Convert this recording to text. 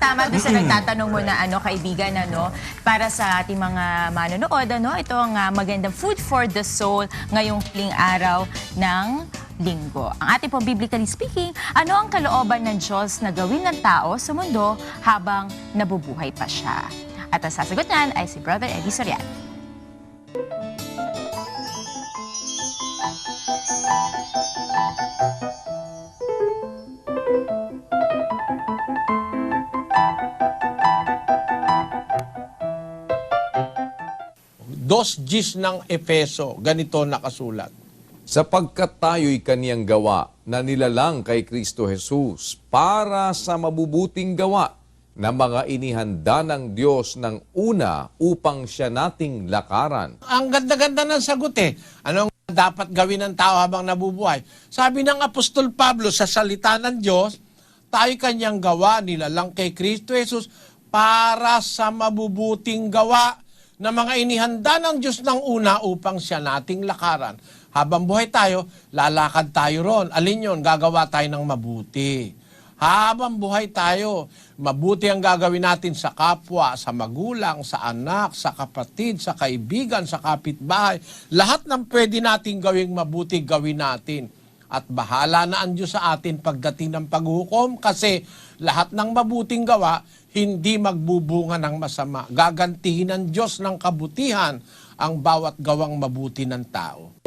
tama doon sa nagtatanong mo na ano, kaibigan, ano, para sa ating mga manonood, ano, ito ang ah, magandang food for the soul ngayong huling araw ng linggo. Ang ating pong biblically speaking, ano ang kalooban ng Diyos na gawin ng tao sa mundo habang nabubuhay pa siya? At ang sasagot niyan ay si Brother Eddie Soriano. Dos Gs ng Efeso, ganito nakasulat. sapagkat tayo'y kaniyang gawa na nilalang kay Kristo Jesus para sa mabubuting gawa na mga inihanda ng Diyos ng una upang siya nating lakaran. Ang ganda-ganda ng sagot eh. Anong dapat gawin ng tao habang nabubuhay? Sabi ng Apostol Pablo sa salita ng Diyos, tayo kanyang gawa nilalang kay Kristo Jesus para sa mabubuting gawa na mga inihanda ng Diyos ng una upang siya nating lakaran. Habang buhay tayo, lalakad tayo ron. Alin yon? Gagawa tayo ng mabuti. Habang buhay tayo, mabuti ang gagawin natin sa kapwa, sa magulang, sa anak, sa kapatid, sa kaibigan, sa kapitbahay. Lahat ng pwede nating gawing mabuti, gawin natin. At bahala na ang Diyos sa atin pagdating ng paghukom kasi lahat ng mabuting gawa hindi magbubunga ng masama. Gagantihin ng Diyos ng kabutihan ang bawat gawang mabuti ng tao.